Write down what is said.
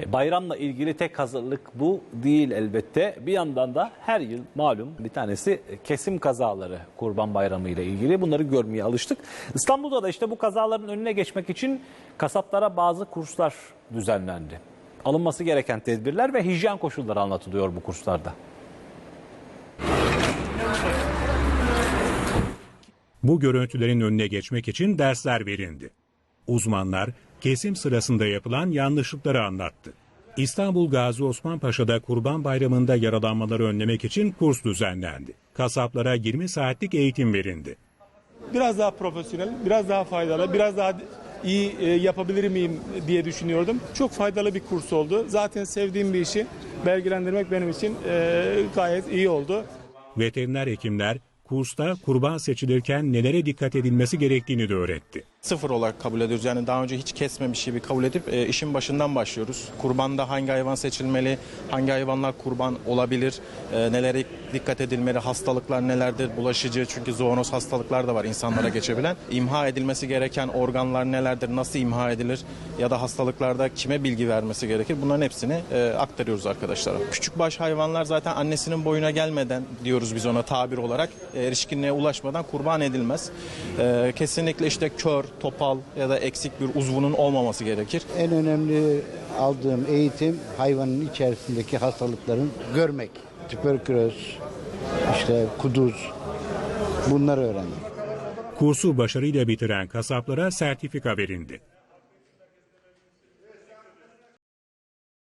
E, Bayramla ilgili tek hazırlık bu değil elbette. Bir yandan da her yıl malum bir tanesi kesim kazaları Kurban Bayramı ile ilgili. Bunları görmeye alıştık. İstanbul'da da işte bu kazaların önüne geçmek için kasaplara bazı kurslar düzenlendi. Alınması gereken tedbirler ve hijyen koşulları anlatılıyor bu kurslarda. Bu görüntülerin önüne geçmek için dersler verildi. Uzmanlar kesim sırasında yapılan yanlışlıkları anlattı. İstanbul Gazi Osman Paşa'da Kurban Bayramı'nda yaralanmaları önlemek için kurs düzenlendi. Kasaplara 20 saatlik eğitim verildi. biraz daha profesyonel, biraz daha faydalı, biraz daha iyi e, yapabilir miyim diye düşünüyordum. Çok faydalı bir kurs oldu. Zaten sevdiğim bir işi belgelendirmek benim için e, gayet iyi oldu. Veteriner hekimler kursta kurban seçilirken nelere dikkat edilmesi gerektiğini de öğretti. Sıfır olarak kabul ediyoruz. Yani daha önce hiç kesmemiş gibi kabul edip e, işin başından başlıyoruz. Kurbanda hangi hayvan seçilmeli, hangi hayvanlar kurban olabilir, e, nelere dikkat edilmeli, hastalıklar nelerdir, bulaşıcı çünkü zoonoz hastalıklar da var insanlara geçebilen. İmha edilmesi gereken organlar nelerdir, nasıl imha edilir ya da hastalıklarda kime bilgi vermesi gerekir bunların hepsini e, aktarıyoruz arkadaşlara. Küçükbaş hayvanlar zaten annesinin boyuna gelmeden diyoruz biz ona tabir olarak e, erişkinliğe ulaşmadan kurban edilmez. E, kesinlikle işte kör, topal ya da eksik bir uzvunun olmaması gerekir. En önemli aldığım eğitim hayvanın içerisindeki hastalıkların görmek. Tüberküloz, işte kuduz bunları öğrendim. Kursu başarıyla bitiren kasaplara sertifika verildi.